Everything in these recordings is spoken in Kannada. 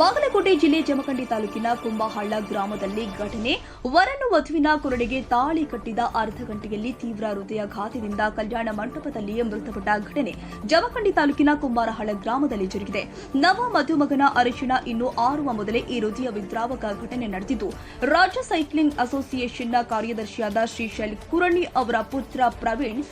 ಬಾಗಲಕೋಟೆ ಜಿಲ್ಲೆ ಜಮಖಂಡಿ ತಾಲೂಕಿನ ಕುಂಬಹಳ್ಳ ಗ್ರಾಮದಲ್ಲಿ ಘಟನೆ. ವರನು ವಧುವಿನ ಕೊರಡೆಗೆ ತಾಳಿ ಕಟ್ಟಿದ ಅರ್ಧ ಗಂಟೆಯಲ್ಲಿ ತೀವ್ರ ಹೃದಯಾಘಾತದಿಂದ ಕಲ್ಯಾಣ ಮಂಟಪದಲ್ಲಿಯೇ ಮೃತಪಟ್ಟ ಘಟನೆ ಜಮಖಂಡಿ ತಾಲೂಕಿನ ಕುಂಬಾರಹಳ್ಳ ಗ್ರಾಮದಲ್ಲಿ ಜರುಗಿದೆ. ನವ ಮಧುಮಗನ ಅರಿಶಿಣ ಇನ್ನು ಆರುವ ಮೊದಲೇ ಈ ಹೃದಯ ವಿದ್ರಾವಕ ಘಟನೆ ನಡೆದಿದ್ದು, ರಾಜ್ಯ ಸೈಕ್ಲಿಂಗ್ ಅಸೋಸಿಯೇಷನ್ನ ಕಾರ್ಯದರ್ಶಿಯಾದ ಶ್ರೀಶೈಲ್ ಕುರಣಿ ಅವರ ಪುತ್ರ ಪ್ರವೀಣ್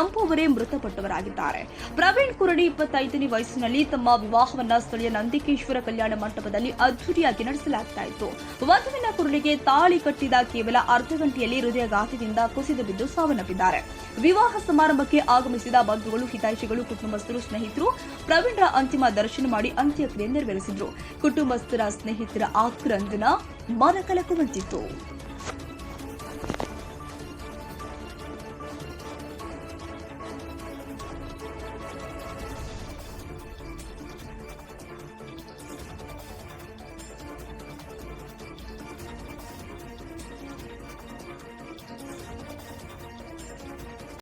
ಎಂಬುವರೇ ಮೃತಪಟ್ಟವರಾಗಿದ್ದಾರೆ. ಪ್ರವೀಣ್ ಕುರಣಿ ಇಪ್ಪತ್ತೈದನೇ ವಯಸ್ಸಿನಲ್ಲಿ ತಮ್ಮ ವಿವಾಹವನ್ನ ಸ್ಥಳೀಯ ನಂದಿಕೇಶ್ವರ ಕಲ್ಯಾಣ ಮಂಟಪದಲ್ಲಿ ಅದ್ದೂರಿಯಾಗಿ ನಡೆಸಲಾಗ್ತಾ ಇತ್ತು. ವಧುವಿನ ಕುರುಳಿಗೆ ತಾಳಿ ಕಟ್ಟಿದ ಕೇವಲ ಅರ್ಧ ಗಂಟೆಯಲ್ಲಿ ಹೃದಯಘಾತದಿಂದ ಕುಸಿದು ಬಿದ್ದು ಸಾವನ್ನಪ್ಪಿದ್ದಾರೆ. ವಿವಾಹ ಸಮಾರಂಭಕ್ಕೆ ಆಗಮಿಸಿದ ಬಂಧುಗಳು, ಹಿತೈಷಿಗಳು, ಕುಟುಂಬಸ್ಥರು, ಸ್ನೇಹಿತರು ಪ್ರವೀಣ್ರ ಅಂತಿಮ ದರ್ಶನ ಮಾಡಿ ಅಂತ್ಯಕ್ರಿಯೆ ನೆರವೇರಿಸಿದ್ರು. ಕುಟುಂಬಸ್ಥರ ಸ್ನೇಹಿತರ ಆಕ್ರಂದನ ಮನಕಲಕುವಂತಿತ್ತು.